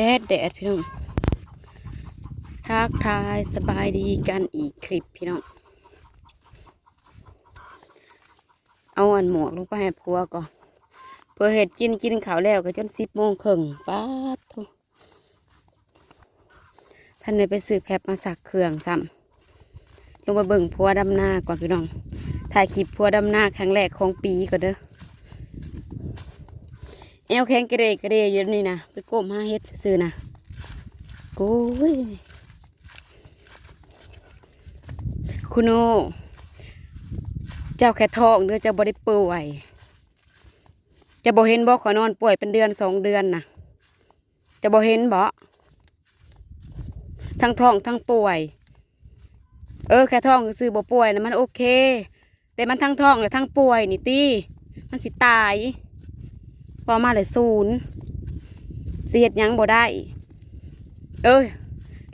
แดดแดดพี่น้องทักทายสบายดีกันอีกคลิปพี่น้องเอาอันหมวกลงไปให้พัวก่อนเพื่อเห็ดกินกินข้าวแล้วก็จนสิบโมงครึ่งป้าทุท่านเลยไปซื้อแพบมาสักเครื่องซ้ำลงมาเบิ่งพัวดำหน้าก่อนพี่น้องถ่ายคลิปพัวดำหน้าครั้งแรกของปีก่อนเด้อ เอวแข็งกระเดกระเดอยู่นี่นะไปก้มหาเฮ็ดซื้อนะโอ้ยคุณโนเจ้าแค่ท้องเด้อเจ้าบ่ได้ป่วยจะบ่เห็นบ่ขอนอนป่วยเป็นเดือนสองเดือนนะจะบ่เห็นบ่ทั้งท้องทั้งป่วย เออแค่ท้องซื้อบ่ป่วยนะมันโอเค แต่มันทั้งท้องและทั้งป่วยนี่ตีมันสิตาย พอมาเลยศูนย์เสียดยังบ่ได้ เอ้ย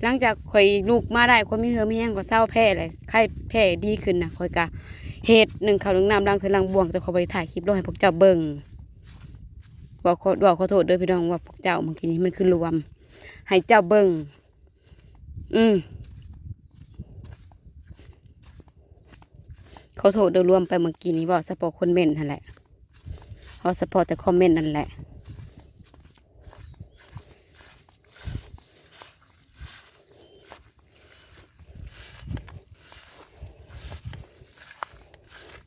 หลังจากข่อยลูกมาได้ข่อยมีเหือมีแห้งก็เศร้าแพ้เลยไข้แพ้ดีขึ้นนะข่อยกะเฮ็ดหนึ่งข้าวหนึ่งน้ำล้างถ้วยล้างบ่วงแต่ขอบ่ได้ถ่ายคลิปลงให้พวกเจ้าเบิ่งบอกขอบอกขอโทษด้วยพี่น้องว่าพวกเจ้าเมื่อกี้นี้มันคือรวม ให้เจ้าเบิ่งอืมขอโทษโดยรวมไปเมื่อกี้นี้บอกสปอคนเมนต์นั่นแหละ เพราะสปอร์แต่คอมเมนต์นั่นแหละ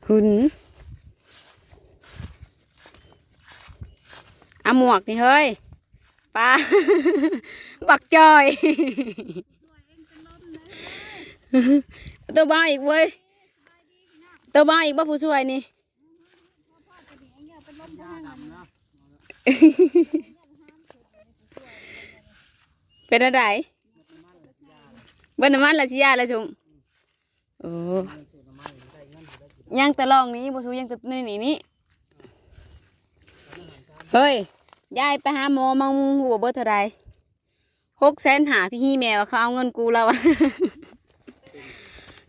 หึนเอาหมวกนี่เฮ้ยป้าบักจอยตัวบ้าอีกเว้ยตัวบ้าอีกบ้าผู้ช่วยนี่ เป็นอะไรเบิ้น้ำมันละชิยาละชุมโอ้ยังต่ลองนี้บ่สูยังต่นี่นี่นี่เฮ้ยยายไปหาหมอมามึงหัวเบิดเท่าไรหกแสนหาพี่ฮีแมวเขาเอาเงินกูแล้วอะ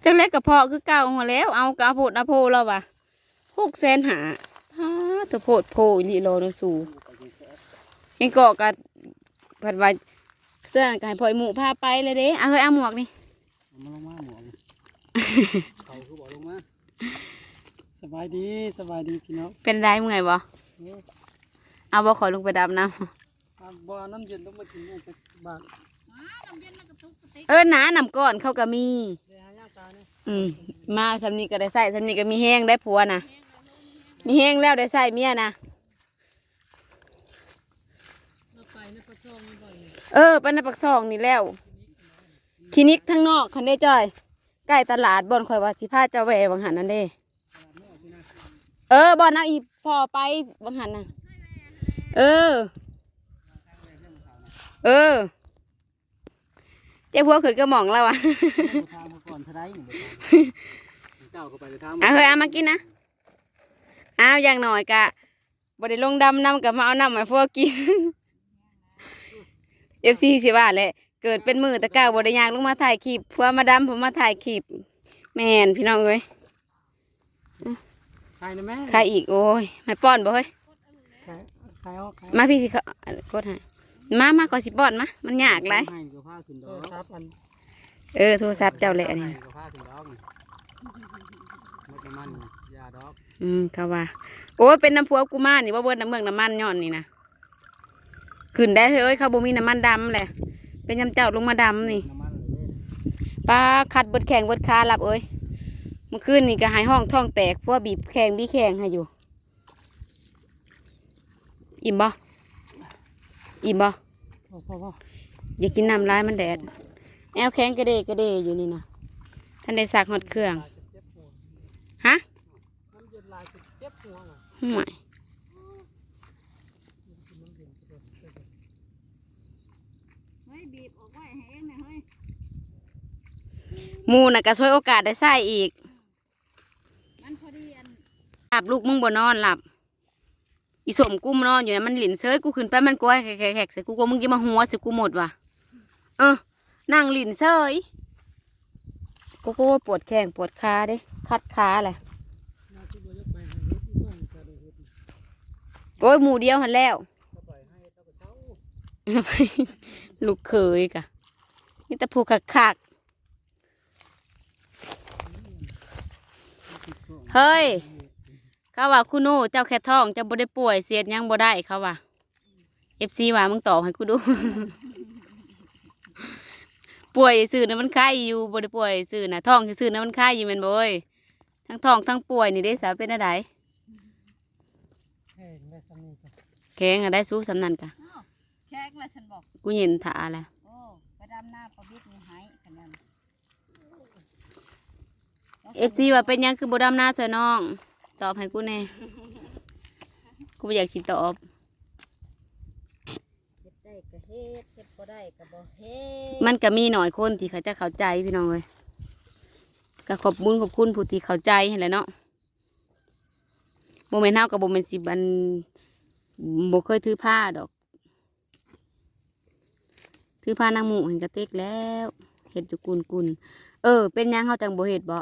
จังเล็กกับพ่อคือเก่าหัวแล้ว เอากระโพดนะโพแล้ววะหกแสนหาฮ่าตัวโพดโพอีหลีโลนสู ยังเกาะกับผัดว่าเสื้อกันพลอยหมูพาไปเลยเด้เอาเฮ้ยเอาหมวกนี่เอามาลงมาหมวกเขาคือบอกลงมาสบายดีสบายดีพี่น้องเป็นไรเมื่อยบ่เออเอาบ่ขอลงไปดำน้อะบ่อน้ำเย็นต้องมากินเนี่ยจะบาดำเออหนาน้ำก้อนเขาก็มีเดี๋ยวหายาตาเนี่ยอืมมาสำนีก็ได้ใส่สำนีก็มีแห้งได้ผัวนะมีแห้งแล้วได้ใส่เมียนะ เราไปในปลาช่องนี่บ่อไปในปักซองนี่แล้วคลินิกทั้งนอกคันได้จอยใกล้ตลาดบอนข่อยว่าสิพาเจ้าแหวบางหันนั่นเด้เออบอนเอาอีพอไปบางหันน่ะ เออ เออเจ้าพวกขึ้นก็หมองแล้วอะเอาทางมาก่อนเท่าไราอาเฮ้ยเอามากินนะเอาอย่างหน่อยกะบไดลงดำน้ำกับมาเอาน้ำมาพวกกิน เอฟซีสิว่าแหละเกิดเป็นมือตะก้าวบไดยางลงมาถ่ายคลิปเพื่อมาดำผมมาถ่ายคลิปแม่นพี่น้องเอ้ยขายนะแม่ใครอีกโอ้ยไม่ป้อนบ่เฮ้ยขายขายเอาขายมาพี่สิเขากดให้มามาก่อนสิป้อนมามันยากไรให้กับผ้าขึ้นดอกครับอันเออโทรศัพท์เจ้าแหละอันนี้ให้กับผ้าขึ้นดอกนี่มดน้ำมันยาดอกอืมเขาว่าโอ้ยเป็นน้ำพัวกูมานี่ว่าเบิดน้ำเมืองน้ำมันย้อนนี่นะ ขึ้นได้เฮ้ยเขาบ่มีน้ำมันดำแหละเป็นยำเจ้าลงมาดำนี่น้ำมันเลยปลาคัดเบิดแข่งเบิดคาหลับเอ้ยเมื่อคืนนี่ก็หายห้องท้องแตกเพราะว่าบีบแข่งบีแข่งให้อยู่ อิ่มบ่อิ่มบ่พ่อพ่อพ่ออย่ากินน้ำร้ายมันแดด แอวแข็งกระเดกระเดอยู่นี่นะท่านได้สักหอดเครื่องเจ็บหัวฮะน้ำเย็นลายจะเจ็บหัวว่ะ ห่วย เฮ้ยบีบออกไว้ให้เองนะเฮ้ยหมูน่ะก็ช่วยโอกาสได้ใส่อีกมันพอดีอันหลับลูกมึงบ่นอนหลับ อีสมกูมานอนอยู่นะมันหลินเซยกูขึ้นไปมันกลัวแขกๆใส่กูกลัวมึงจะมาหัวใส่กูหมดว่ะเออนั่งหลินเซยกูก็ว่าปวดแข้งปวดขาเด้คัดขาแหละน่าที่บ่ยกไปให้เฮ็ดที่ต้องจะได้เฮ็ดโอ้ยหมูเดียวหันแล้วถ้าป ล่อยให้เจ้าก็เศร้าลูกเคยกะนี่แต่ผูกคักๆเฮ้ย เขาว่าคุณโน่เจ้าแค่ท้องเจ้าบ่ได้ป่วยเสียดหยังบ่ได้เขาว่าเอฟซีว่ามึงตอบให้กูดู ป่วยซื่อนะมันไข้อยู่บ่ได้ป่วยซื่อนะท้องซื่อนะมันไข้อยู่แม่นบ่เอ้ยทั้งท้องทั้งป่วยนี่ได้สาวเป็นอะไรเฮ้ยได้สามีกันแข็งอะได้สู้สำนันกะ อ้าวแค่ว่าฉันบอก กูเย็นถาแหละโอ้ไปดำหน้าประบิดนี่หายขนาดเอฟซีว่าเป็นหยังคือบ่ดำหน้าเสือน้อง ตอบให้กูแน่กูบ่อยากสิตอบ เฮ็ดได้ก็เฮ็ดเฮ็ดบ่ได้ก็บ่เฮ็ดมันก็มีหน่อยคนที่เขาจะเข้าใจพี่น้องเลยก็ขอบบุญขอบคุณผู้ที่เข้าใจเห็นแหละเนาะโมเมนต์เฮากับโมเมนต์สิบันบ่เคยถือผ้าดอก ถือผ้านางหมูเห็นกระเตกแล้วเห็ดอยู่กุนกุนๆเออ เป็นยังเฮาจังบ่เห็ดบ่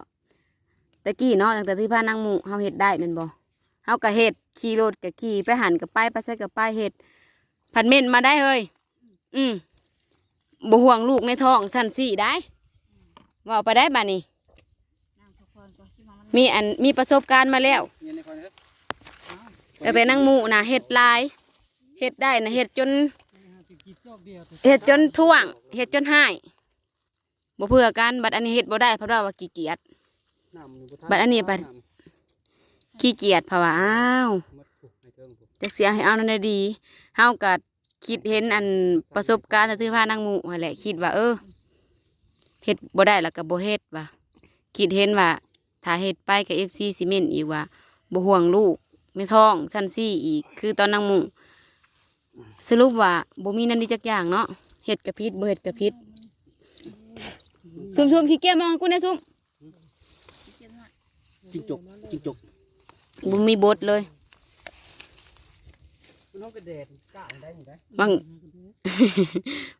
ตะกี้เนาะตั้งแต่ถือผ้านางหมูเฮาเห็ดได้แม่นบ่เฮาก็เห็ดขี่รถก็ขี่ไปหันก็ไปไปใส่ก็ไปเห็ดผัดเม่นมาได้เฮ้ยอืมบ่ห่วงลูกในท้องสันสี่ได้ว่าไปได้บ้านี่มีอันมีประสบการณ์มาแล้วแต่แต่นางหมูนะเฮ็ดลายเฮ็ดได้นะเฮ็ดจน เดียวแต่เฮ็ดจนท่วงเฮ็ดจนหายบ่เพื่อกันบัดอันนี้เฮ็ดบ่ได้เพราะว่าขี้เกียจบัดอันนี้บัดขี้เกียจเพราะว่าอ้าวจักเสียให้เอานั่นด้ดีเฮาก็คิดเห็นอันประสบการณ์ถือผ้านางมูนั่นแหละคิดว่า เออเฮ็ดบ่ได้แล้วก็บ่เฮ็ดว่าคิดเห็นว่าถ้าเฮ็ดไปกับ FC ซีซีเมนต์อีกว่าบ่ห่วงลูกไม่ท้องสั้นซี่อีก คือตอนนางมู สรุปว่าบ่มีนั่นดีจักอย่างเนาะเฮ็ดกะพิษบ่เฮ็ดกะพิษซุ่มๆขี้เกียจมองกูแน่ซุ่มเจ็บหน่อยจิงจกจิงจกบ่มีบทเลยมันต้องไปแดดกล้าได้อยู่ได้บาง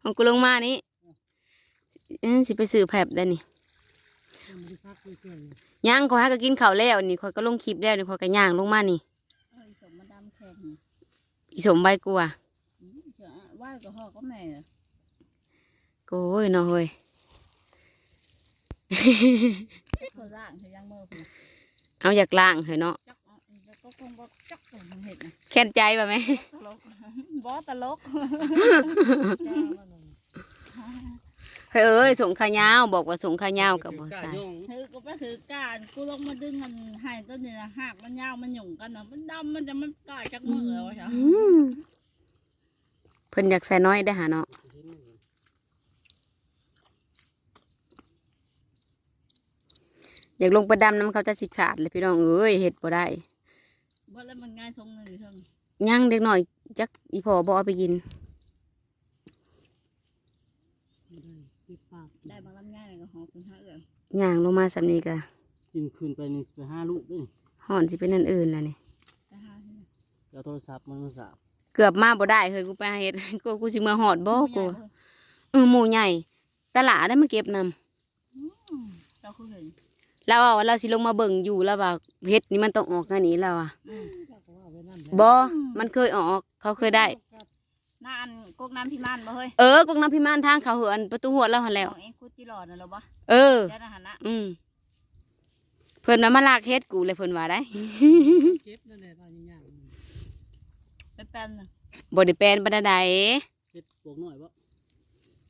ของกูลงมานี่เอ้ยสิไปซื้อแผบได้นี่มันได้พักเพื่อนย่างขอยหาก็กินข้าวแล้วนี่ขอยก็ลงคลิปแล้วนี่ขอยก็ย่างลงมานี่เอ้ยสมมาดำแข็งอีสมใบกูอะอืมเจ้าไหว้กับพ่อก็แม่โอ้ยเนาะเฮ้ยก็ล่างเธอยังเมื่อคุณเอาอยากล้างเฮ้ยเนาะจักเอาก็คงบ่จักผมเห็ดนะแค้นใจป่ะแม่ตลกบ่ตลกเฮ้ยเอ้ยส่งขายาวบอกว่าส่งขายาวกับบ่กล้าใส่ย่องถือก็ไปถือการกูลงมาดึงมันให้ต้นนี้นะหากมันยาวมันหยุ่งกันนะมันดำมันจะมันกล้าจักมือแล้วใช่อืม เพิ่นอยากใส่น้อยได้อหาเนาะอยากลงไปดำน้ำเขาจะสิขาดเลยพี่น้องเอ้ยเฮ็ดบ่ได้บ่แล้วมันง่ายทงหนึ่งทงย่างเด็กหน่อยจักอีพ่อบ่เอาไปกินเจ็บปากได้มาลำง่ายเลยก็หอคุณห้าเอื้อนย่างลงมาสำนี้ก็กินคืนไปนี่ไปห้าลูกด้วยห่อนสิเป็นอันอื่นแล้วนี่จะหาที่ไหนเอาโทรศัพท์มันมาสาบ เกือบมาบ่ได้เฮ้ยกูไปหาเฮ็ดกูกูสิมาหอดบ่กูเออหมู่ใหญ่ตลาดได้มาเก็บนำอืมเจ้าคือเห็นแล้วว่าเราสิลงมาเบิ่งอยู่แล้วว่าเฮ็ดนี่มันต้องออกแค่นี้แล้วอะอืมบ่มันเคยออก เขาเคยได้น้าอันกกน้ำพี่ม่านบ่เฮ้ยเออกงน้ำพิมานทางเขาเหือนประตูหัวเราหันแล้วของเองคุดจิรอดน่ะเหรอบ่เออเจ้านะหันนะอืมเพิ่นมามาลากเฮ็ดกูเลยเพิ่นว่าได้เก็บนั่นแหละ ตอนนี้ย่างเป็นแป้นน่ะบ่ได้แปลนบ่ได้ใดเก็บปวกหน่อยบ่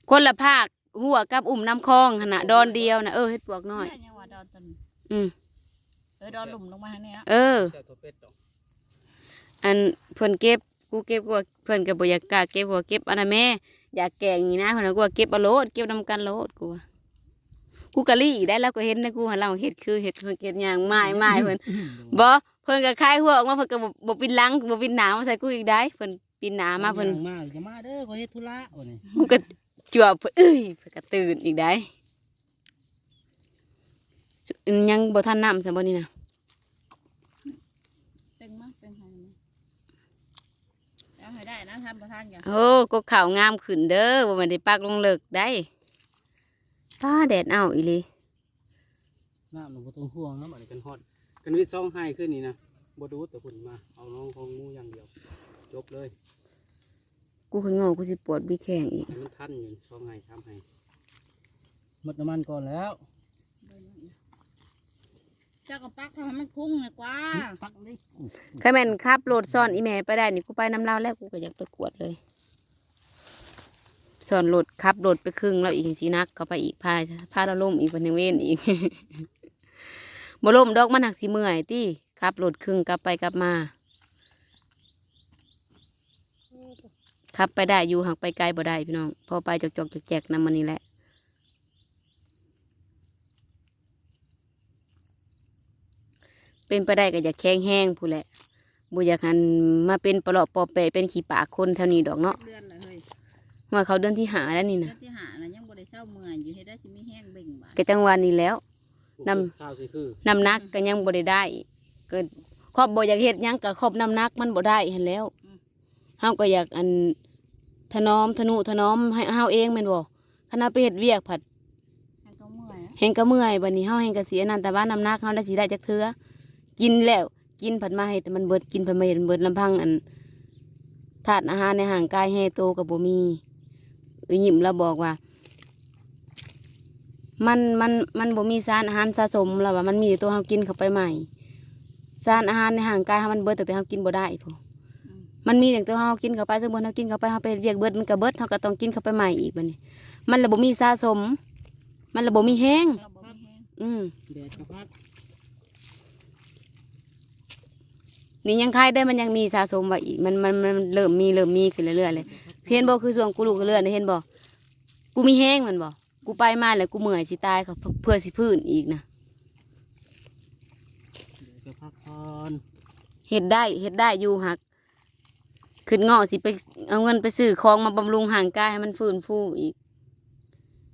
คนละภาคหัวกับอุ่มน้ำคลองหั่นน่ะดอนเดียวน่ะเออเฮ็ดปวกน้อยแม่ยังว่าดอนตันอืมเออดอนหลุมลงมาทางนี้นะเออเสียตัวเป็ดดอกอันเพิ่นเก็บกูเก็บกูว่าเพิ่นก็บ่อยากกล้าเก็บกูว่าเก็บอันนั้นแม่อยากแกงนี่นะเพิ่นว่ากูว่าเก็บเอาโลดเก็บนำกันโลดกูว่า กูกะลี่ได้แล้วก็เห็นนะกูหันหลังเฮ็ดคือเฮ็ดเพิ่นเก็บย่างไม้ไม้เพิ่นบ่เพิ่นก็คายหัวออกมาเพิ่นก็บ่บ่ปินหลังบ่ปินหน้ามาใส่กูอีกได้เพิ่นปินหน้ามาเพิ่นย่งมาจะมาเด้อขอเฮ็ดธุระโอ้นี่กูก็จั่วเพิ่นเอ้ยเพิ่นก็ตื่นอีกได้ยังบ่ทันน้ำซะบ่นี่นะเป็นมั้งเป็นไงมั้งเอาให้ได้นะทำประทานกันโอ้ก็ข่าวงามขึ้นเด้อบ่แม่นได้ปักลงเลิกได้ ป้าแดดเอาอีหลีน้ำหนูบ่ต้องห่วงน้ำอันนี้กันฮอด กันวิทย์ซองให้ขึ้นนี่นะบ่ดูแต่คุณมา เอาน้องของงูอย่างเดียว จบเลย กูขึ้นงอกูสิปวดบีแข้งอีกให้มันทันอยู่สองไห้สามไห้หมดน้ำมันก่อนแล้วเจ้ากับปักทำให้มันคุ้งเลยกว่าปักเลยใครแม่นขับรถซ่อนอีแม่ไปได้นี่กูไปน้ำเล่าวแล้วกูก็อยากไปกวดเลย ซ่อนรถขับรถไปครึ่งแล้วอีกสีนักเขาไปอีกพาพาเราล่มอีกวันหนึ่งเว้นอีกบ่ล่มดอกมันหักสีเมื่อยที่ขับรถครึ่งกลับไปกลับมาขับไปได้อยู่หักไปไกลบ่ได้พี่น้องพอไปจอกจอกแจกๆนำมันนี่แหละเป็นไปได้ก็อยากแข็งแห้งผู้แหละบ่อยากันมาเป็นปลอกปอเปเป็นขี้ปากคนแถวนี้ดอกเนาะเดือน ว่าเขาเดือนที่หาแล้วนี่เดือนะนที่หานะยังบ่ได้เศร้าเมื่อยอยู่ให้ได้สิมีแห้งเบ่งบาดก็จังหวะนี้แล้วนำข้าวสิคือน้ำหนักก็ยังบ่ได้ได้ก็ครอบบ่อยากเฮ็ดหยังก็ครอบน้ำหนักมันบ่ได้เห็นแล้วเฮาก็อยากอันถนอมทนุถนอมให้เฮาเองแม่นบ่คันเอาไปเฮ็ดเวียกผัดให้เขาเมื่อยอะแฮงก็เมื่อยบัดนี้เฮาแฮงก็เสียนั่นแต่ว่าน้ำหนักเฮาได้สิได้จักเทื่อกินแล้ว กินผัดมาให้แต่มันเบิดกินผัดมาเฮ็ดมันเบิดลำพังอันธาตุอาหารในร่างกายให้โตก็บ่มี เอ้ยยิ้มแล้วบอกว่า มันมันมันบ่มีสารอาหารสะสมแล้วว่ามันมีต่ตัวเฮากินเข้าไปใหม่ สารอาหารในร่างกายเฮามันเบิดแต่เฮากินบ่ได้พอมันมีแต่ตัวเฮากินเข้าไปสมมุติเฮากินเข้าไปเฮาไปเรียกเบิดมันก็เบิดเฮาก็ต้องกินเข้าไปใหม่อีกบัดนี้ มันระบ่มีสะสม มันระบบมีแห้งอืมนี่ยังคายได้มันยังมีสะสมไว้อีกมันมันมันเริ่มมีเริ่มมีขึ้นเรื่อยๆเลย เห็นบ่คือส่วนกูลูกเรื่อยๆนี่เห็นบ่กูมีแห้งมันบ่กูไปมาแล้วกูเมื่อยสิตายเขาเพื่อสิพื้นอีกนะแดดกระพัดก่อนเฮ็ดได้เฮ็ดได้อยู่หักขึ้นงอสิไปเอาเงินไปซื้อของมาบำรุงห่างกายให้มันฟื้นฟูอีก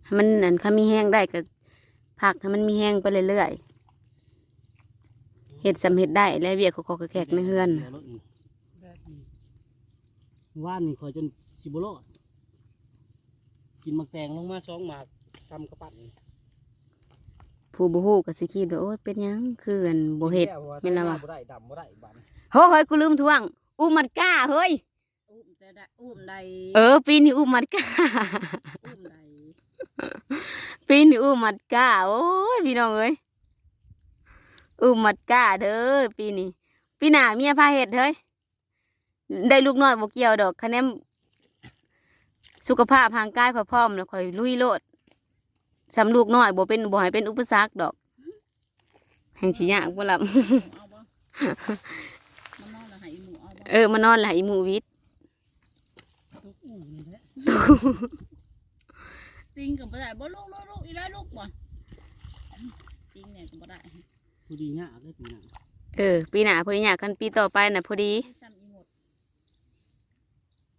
ให้มันนั่นคันมีแห้งได้ก็พักให้มันมีแห้งไปเรื่อยๆเฮ็ดสำเฮ็ดได้แล้วเวียกเขาก็แขกในเฮือนน่ะดี๋ยวรถนี่แดดนี่ว่านนี่คอยจน สิบโลอดกินหมักแตงลงมาสองหมากทำกระปั้นผู้บ่ฮู้ก็สิคิดว่าโอ้ยเป็นหยังคืออันบ่เฮ็ด แม่นแล้ววะ บ่ได้ดำบ่ได้บานโฮ้ยกูลืมทวงอุ้มมัดก้าเฮ้ยอุ้มแต่ได้อุ้มใดเออปีนี้อุ้มมัดก้า อุ้มใดปีนี้อุ้มมัดก้าโอ้ยพี่น้องเอ้ยอุ้มมัดก้าเด้อปีนี้ปีหน้าเมียพาเฮ็ดเฮ้ยได้ลูกน้อยบ่เกี่ยวดอกคะแนน สุขภาพทางกายข่อยพร้อมแล้วข่อยลุยโลดสำลูกน้อยบ่เป็นบ่ให้เป็นอุปสรรคดอกแห่งสิยากบ่ล่ะหมูเอาบ่มันนอนแล้วให้อีหมูเอาบ่เออมานอนหลายหมู่วิทย์ทุกอู้นี่แหละติงก็บ่ได้บ่ลูกลูกลูกอีได้ลูกบ่ติงเนี่ยก็บ่ได้พอดีเนี่ยเลยปีหน้าเออปีหน้าพอดีอยากกันปีต่อไปน่ะพอดีที่ซ้ำอีหมด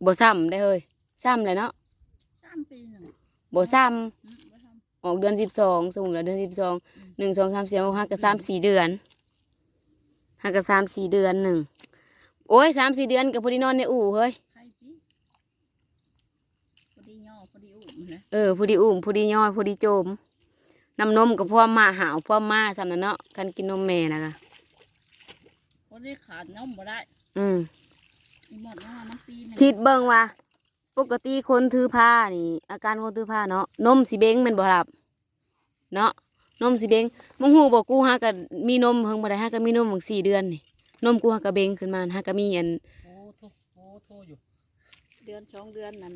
บ่ซ้ำได้เฮ้ย ซ้ำเลยเนาะซ้ำปีหนึ่งบ่ซ้อืมบ่ทำำออกเดือนสิบสองสมมุติว่าเดือนสิบสองหนึ่งสองสามสี่ห้ากับสามสี่เดือนห้ากับสามสี่เดือนหนึ่งโอ้ยสามสี่เดือนกับพอดีนอนในอู่เฮ้ยใครจีพอดีย่อพอดีอุ้มนะเออพอดีอุ้มพอดีย่อยพอดีโจมน้ำนมกับพ่อมาหาวพ่อมาสำนันเนาะกันกินนมแม่นะคะพอดีขาดน้ำบ่ได้อืมอีหมดน้ำน้ำปีหนึ่งคิดเบิ่งว่า ปกติคนถือผ้านี่ อาการคนถือผ้าเนาะนมสีเบ้งแมันบ่หลับ เนาะนมสีเบ้งมึงหูบอกกูฮะกับมีนมเพิ่งบ่ได้ฮะกับมีนมถึงสี่เดือนนี่นมกูฮะกับเบ้งขึ้นมาฮะกับมีอันโอ้โทโอ้โทอยู่เดือนสองเดือนนั้น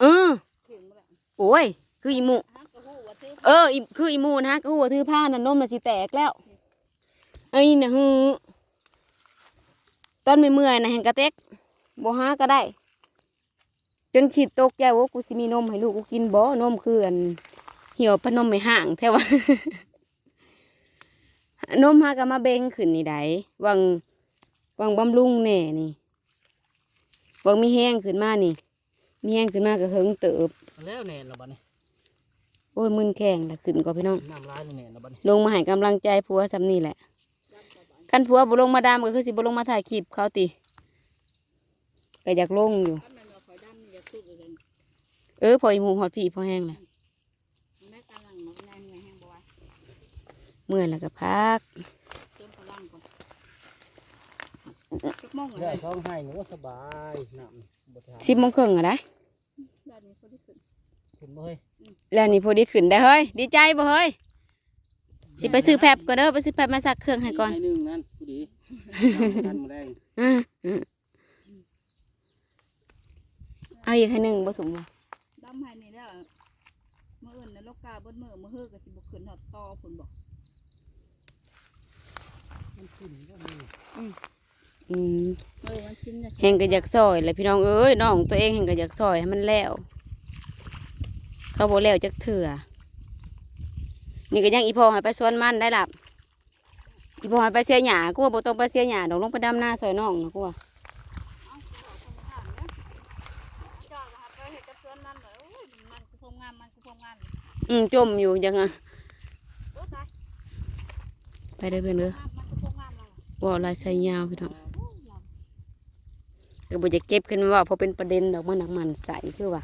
เออถึงบ่ได้โอ้ยคืออีหมูฮักกะฮู้ว่าซื้อเอออีคืออีหมูนะก็หัวถือผ้าน่ะนมน่ะสิแตกแล้วไอ้นี่น่ะฮือตอนไม่เมื่อยๆน่ะแหงกระเต็กบ่หาก็ได้ จนขีดตกใจว่ากูสิมีนมให้ลูกกูกินบ่นมคืออันเหี่ยวพนมไม่ห่างแท้ว่านมหาก็มาเบ่งขึ้นนี่ไดวังวังบำรุงแน่นี่วังมีแห้งขึ้นมานี่ มีแห้งขึ้นมาก็เฮิงเติบแล้วแน่นแล้วบัดนี้โอ้ยมึนแข้งละขึ้นก็พี่น้องน้ำลายแล้วแน่นแล้วบัดนี้ลงมาให้กำลังใจผัวสำนี่แหละคันผัวบุลงมาดามก็คือสิบุลงมาถ่ายคลิปเขาติก็อยากลงอยู่ ถ้ามันว่าข่อยดำอย่าสู้กัน เออพออีหมูหอดผีพอแห้งแหละแม่กำลังมาแน่นไงแห้งบ่ไหวเมื่อยแล้วก็พักเติมพลังก่อนจักโมงได้เลยท้องให้หนูสบายน้ำบ่ทานสิบโมงครึ่งอะได้ด้านนี้พอดีขึ้นเห็นบ่เฮ้ยแล้วนี่พอดีขึ้นได้เฮ้ยดีใจบ่เฮ้ยสิไปซื้อแพบก็เด้อไปซื้อแพบมาซักเครื่องให้ก่อนให้หนึ่งนั่นผู้ดีทันมาแรงอืมอืมเอาอีกให้หนึ่งผสมบ่ ดำให้นี่แล้วมื้ออื่นน่ะลูกกาเบนมื้อมื้อฮือก็สิบ่ขึ้นฮอดต่อพุ่นบอกมันขึ้นก็มีอืมเออมันชิ้นจะแห่งก็อยากซอยแหละพี่น้องเอ้ยน้องตัวเองแห่งก็อยากซอยให้มันแล้ว เขาบ่แล้วจักเถื่อนี่ก็ยังอีพอให้ไปสวนมันได้หลับอีพอให้ไปเสียหญ้ากูว่าบ่ต้องไปเสียหญ้าดอกลงไปดำหน้าซอยน้องนะกูว่าเอาสิบอกคนงามนะเจ้าว่าไปเฮ็ดกับสวนมันเลยโอ้ยมันกูพงงามมันกูพงงาม อืมจมอยู่ยังไงไปเด้อเพื่อนเด้อว่าลายใส่ยาวพี่น้องก็บ่จะเก็บขึ้นว่าเพราะเป็นประเด็นดอกมันหนักมันใสคือว่า